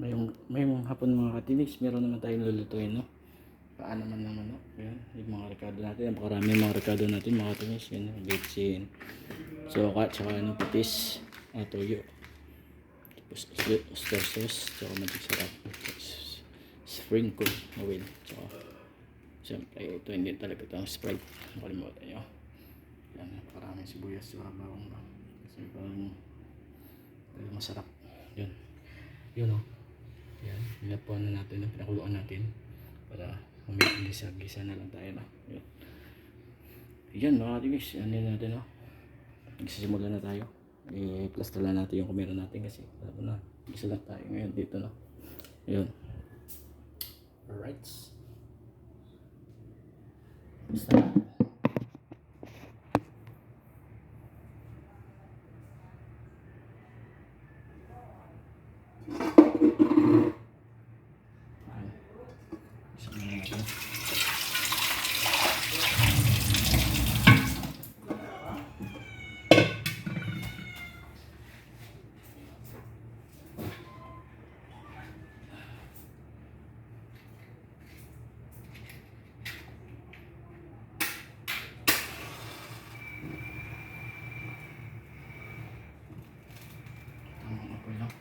Ngayong, ngayong hapon mga katinis, meron naman tayong lulutuin, no? Paano man naman, no? Ayan, yung mga rekado natin. Napakarami yung mga rekado natin, mga katinis. Yan, bitsin, suka, tsaka ano, patis, ah, toyo. Tapos, oyster sauce, tsaka magic sarap. Sprinkle, oil, tsaka, siyempre, ito hindi talaga ito ang Sprite. Nakalimutan nyo. Yan, napakaraming sibuyas, tsaka bawang, no? Kasi parang, masarap. Yun. Yun, oh. Yan, nilapuan na natin, yung pinakuluan natin para mamaya gisa-gisa na lang tayo na. Yan. Yan mga tigis, ano na natin no. Nagsisimula na tayo. I-plus na lang natin yung kumera natin kasi alam na, isa lang tayo ngayon dito no. Yun. Alright. Basta na. Ayan. Isa na natin. Tama po lang.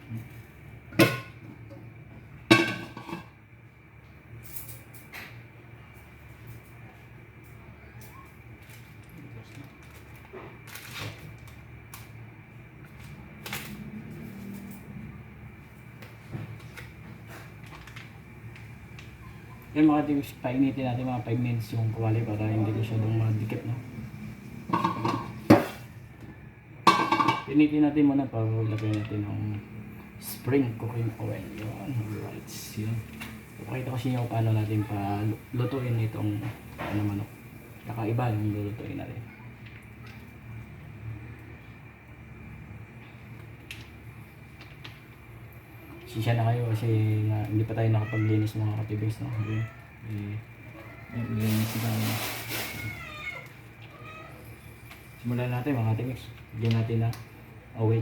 Yan mga tips, painitin natin mga 5 minutes yung kawali para hindi siya madikit, no? Pinitin natin muna para ilagay natin ng spring cooking oil. Yun, right. Yun. Pakita ko sa inyo paano natin pa lutuin itong ano manok. Kakaiba yung lulutuin natin. Sisya na kayo kasi na, hindi pa tayo nakapaglinis mga katibis. No? Okay. Eh, eh, linis na tayo. Simulan natin mga katibis. Bigyan natin na away.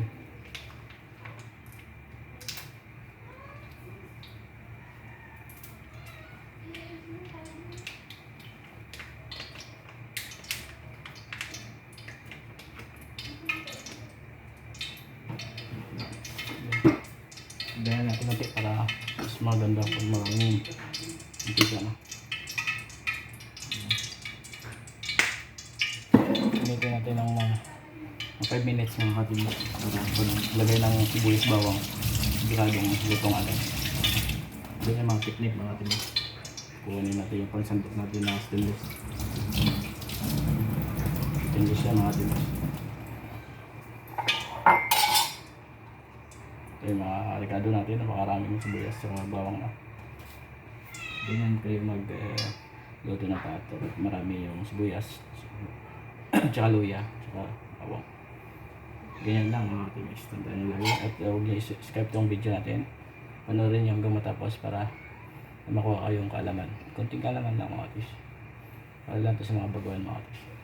Dahil natin natin para mas maganda pag maraming mantika na. Gamitin natin ng mga 5 minutes mga pag lagay ng sibuyas bawang siguradong lutong agad. Ito yung mga technique mga katibo. Kunin natin yung pansandok natin na stainless. Stainless yan mga katibo. Ito yung mga rekado natin, napakaraming sibuyas sa mga bawang na. Ganyan kayo mag eh, luto ng pato. Marami yung sibuyas, tsaka luya, tsaka bawang. Ganyan lang mga timis. Tandaan nyo lagi. At uh, huwag niyo subscribe tong video natin. Panoorin niyo hanggang matapos para makuha kayong kaalaman. Konting kaalaman lang mga tis. Para lang to sa mga baguhan mga tis.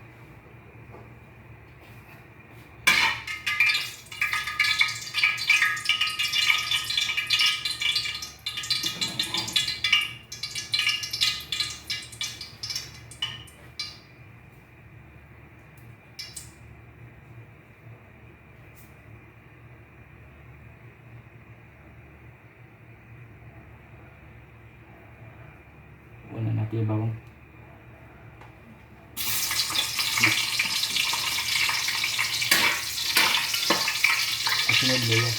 Una natin yung bawang. Kasunod luya.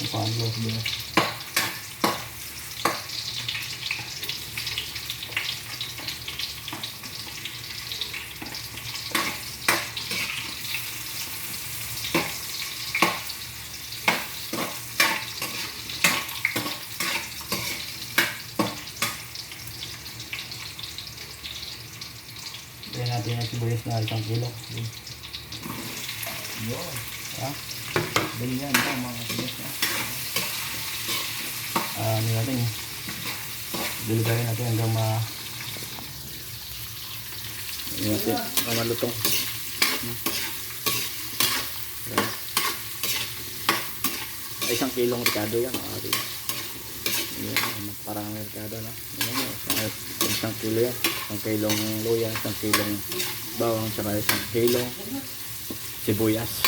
Ang palo luya. Lagyan natin yung sibuyas na isang kilo. Yun. Ha? Ganyan po mga katinis. No? Ah, ano natin eh. Diligarin natin hanggang ma... Ano natin, hanggang malutong. Hmm. Isang kilong ricado yan mga katinis. Yan, parang merkado na. Yan, yan, isang, isang kilo yan. Isang kilong luya, isang kilong bawang, saka isang kilong sibuyas.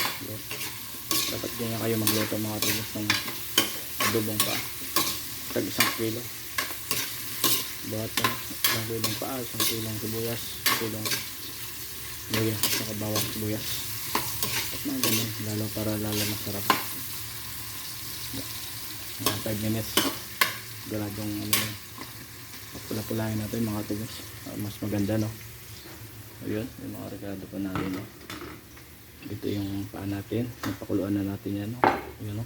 Dapat ganyan kayo magluto mga tulos ng adobong pa. Tag isang kilo. Uh, isang kilong pa, isang kilong sibuyas, kilong luya, saka bawang sibuyas. At mga ganun, lalo para lalo masarap. Mga 5 minutes garadong ano yun pula-pulahin natin mga tubos Ah, mas maganda no ayun yung mga regado pa natin no? Dito yung paa natin. Napakuluan na natin yan no? Yun no?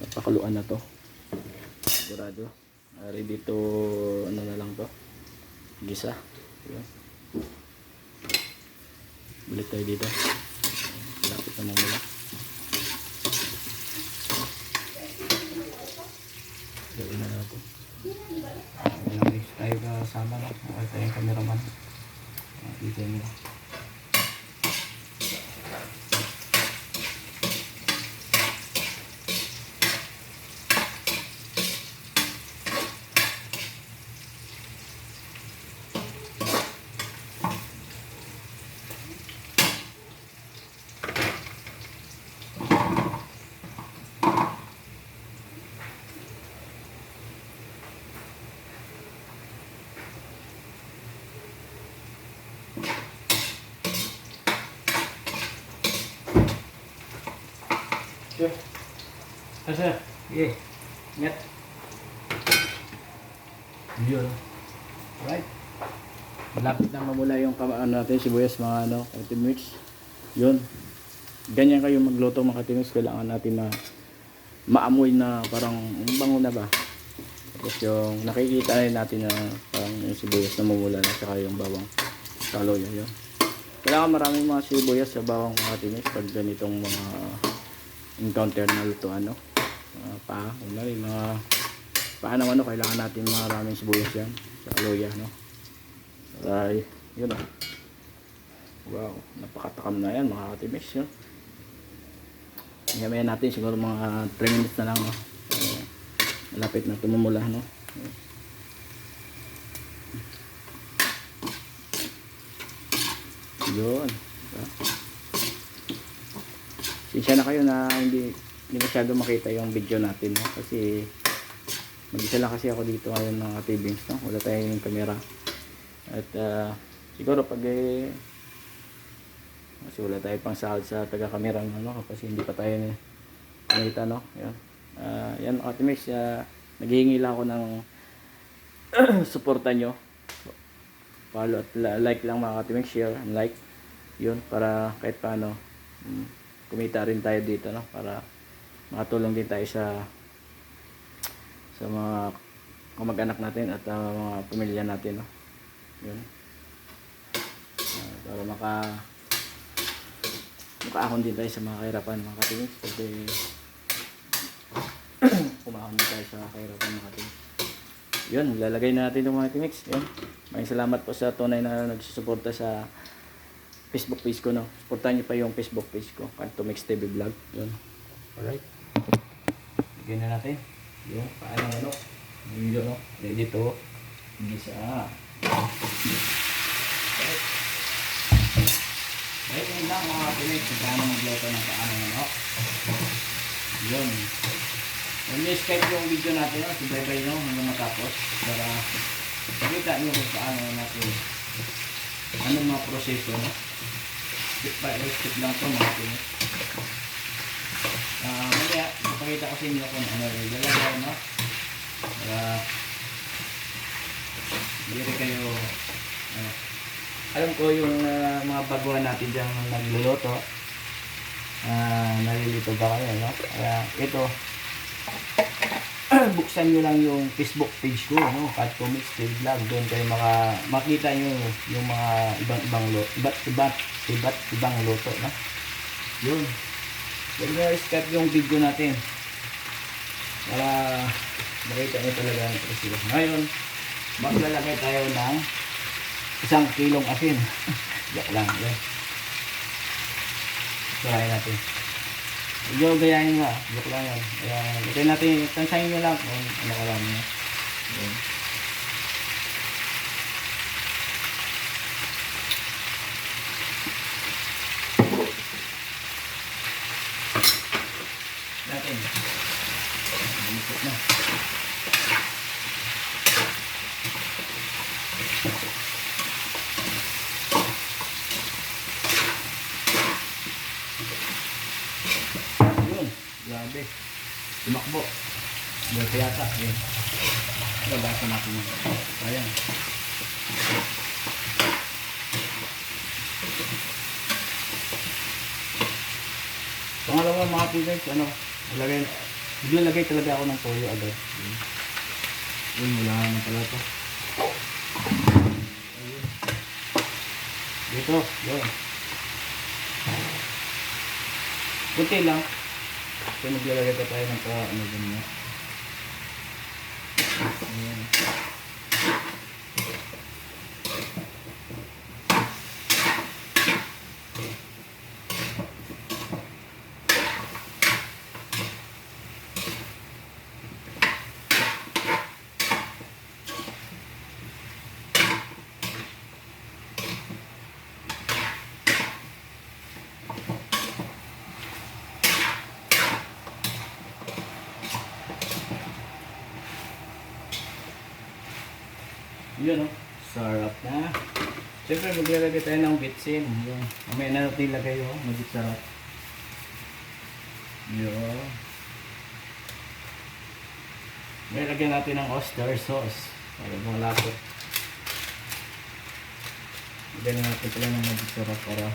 Napakuluan na to. Sigurado. Ah, ready to ano na lang to? Gisa. Yun balik tayo dito. Lapit na mula. Gawin na natin. Ayan, tayo kasama no? Okay tayong cameraman Ah, dito nila Ah, sir. Yeah. Net. Yun. Right. Malapit na mamula yung ano natin, sibuyas, mga ano, 30 minutes. Yun. Ganyan kayo magluto mga katinis. Kailangan natin na maamoy na parang bango na ba. Tapos yung nakikita rin natin na parang yung sibuyas na mamula na saka yung bawang salo yun. Kailangan maraming mga sibuyas sa bawang mga katinis pag ganitong mga encounter na lutuan no uh, pa una rin mga paa ng ano kailangan natin maraming sibuyas yan sa aloya no? Ay yun oh wow napakatakam na yan mga katimis yun. Hiyamayan natin siguro mga 3 minutes na lang no? Uh, malapit na tumumula no? Yun diba? Sinsya na kayo na hindi, hindi masyado makita yung video natin no? kasi mag-isa lang kasi ako dito ngayon ng tapings no? wala tayong camera. At ah, siguro pag eh, kasi wala tayo pang sahod sa taga camera no? kasi hindi pa tayo ni kumita no? Yan Ah, yan mga teammates uh, naghihingi lang ako ng suporta nyo. Follow at like lang mga teammates share and like. Yun para kahit paano mm, kumita rin tayo dito no? Para makatulong din tayo sa sa mga kamag-anak natin at uh, mga pamilya natin no yun Ah, para maka makaahon din tayo sa mga kahirapan mga katingin kasi kumahon din tayo sa kahirapan mga katingin yun lalagay na natin itong mga timix yun maraming salamat po sa tunay na nagsusuporta sa Facebook page ko, no? Supportan niyo pa yung Facebook page ko, Kanto Mix TV Vlog. Yun. Alright. Na natin. Yung paano ano? Video, no? Ready to. Gisa. Alright. Alright, yun lang mga pinig. Kung paano magluto ng paano ano. Yun. Kung ni-skype yung video natin, no? Subaybay nyo hanggang matapos. Para makita nyo kung paano natin anong mga proseso, no? Step by step lang to mga pinis. Ipakita ko sa inyo kung ano yung lalagay, no? Para hindi kayo ano. Alam ko yung ah, mga baguhan natin dyan nagluluto. Ah, nalilito ba kayo, no? Kaya ito, buksan nyo lang yung Facebook page ko, no? Cat Comics Day Vlog. Doon kayo maka, makita nyo yung mga ibang ibang lo, iba't iba't iba't ibang luto, no? Yun. Huwag nyo skip yung video natin. Para makita nyo talaga ang presyo. Ngayon, maglalagay tayo ng isang kilong asin. Yak lang. Yan. Try natin. Medyo gayahin nga. Joke lang yan. Ayan. Lagay natin, tansayin nyo lang kung ano ka lang. no? Ayan. Natin. Bumisot na. Yun. Grabe. Tumakbo. Buti yata. Yun. Nabasa natin yun. Ayan. Pangalawa mga tigers, ano, lagay, lagay talaga ako ng toyo agad. Yun. Wala na pala to. Ayun. Dito, yun. Kunti lang. So, maglalagay pa tayo ng pa, ano mo. Ayan. Yun, oh. Sarap na. Siyempre, maglalagay tayo ng bitsin. Yun. Mamaya na natin ilagay, oh. Magit sarap. Yun. May lagyan natin ng oyster sauce. Para malapot. Lagyan natin pala ng magit sarap para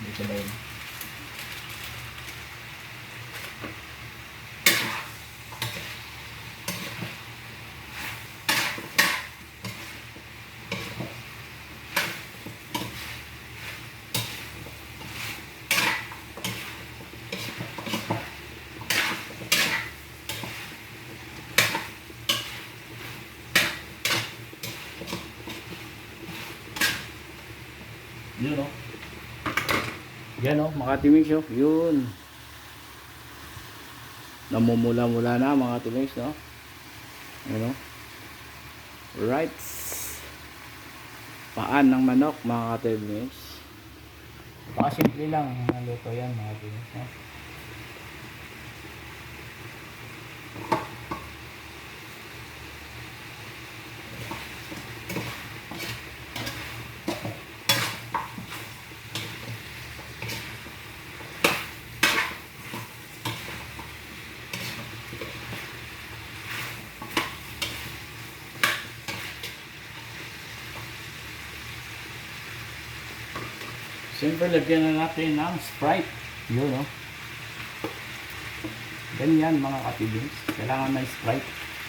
hindi sabay. Yun, oh. Yan, oh. Makati Mix, oh. Yun. Namumula-mula na, mga Mix, no? Yun, oh. Right. Paan ng manok, mga Mix. Pakasimple lang ang luto yan, mga Mix, no? Siyempre, lagyan na natin ng Sprite. Yun, no? Ganyan, mga katibins. Kailangan may Sprite.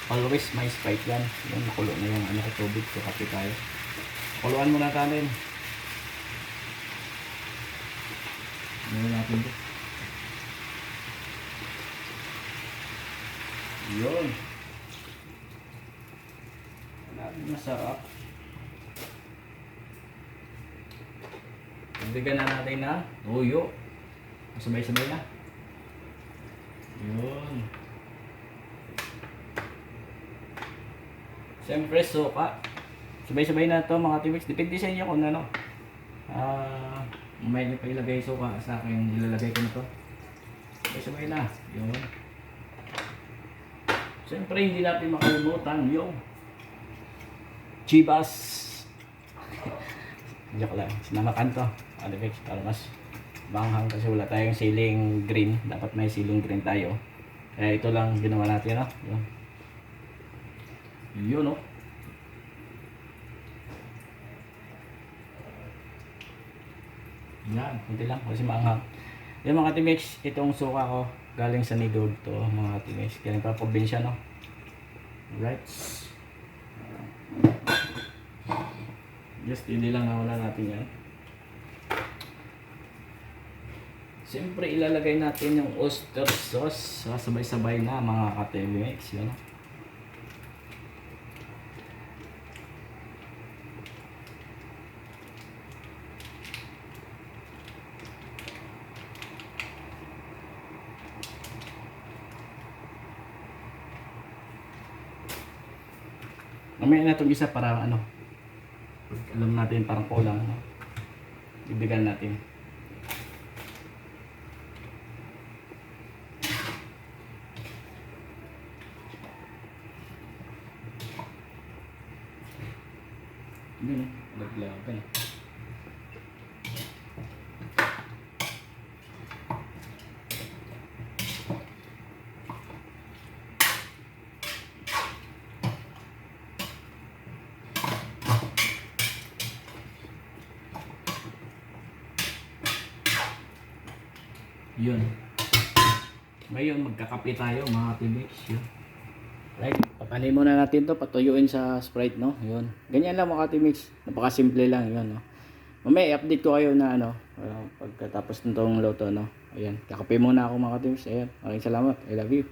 Always may Sprite yan. Yung nakulo na yung ano tubig. So, kape tayo. Kuluan muna natin. Ano natin ito? Yun. Grabe, masarap. Bigyan na natin na tuyo. Sabay-sabay na. Yun. Siyempre, suka. Sabay-sabay na to mga tiwiks. Depende sa inyo kung ano. Ah, may nyo pa ilagay suka sa akin. Ilalagay ko na to. Sabay-sabay na. Yun. Siyempre, hindi natin makalimutan yung Chivas. Joke lang. Sinamakan to. Alibix para mas manghang kasi wala tayong ceiling green. Dapat may ceiling green tayo. Kaya ito lang ginawa natin, no? Yun. Yun, no? Yan, kunti lang kasi maanghang. Yung mga timex, itong suka ko galing sa Nidod to mga timex. Galing pa probinsya, no? Right. Just hindi lang nawala natin yan. Siyempre, ilalagay natin yung oyster sauce. Sabay-sabay na mga katimix. Yun. Mamaya na itong isa para ano. Alam natin parang kulang. No? Ibigan natin. Yun, laglagan. Yun. Ngayon, magkakape tayo mga tibix. Yun. Right, papanin muna natin to patuyuin sa Sprite, no? Yun. Ganyan lang mga timix. Napakasimple lang, yun, no? Mamaya, i-update ko kayo na, ano, uh, pagkatapos nitong luto, no? Ayan, kakape muna ako mga timix. Ayan, maraming salamat. I love you.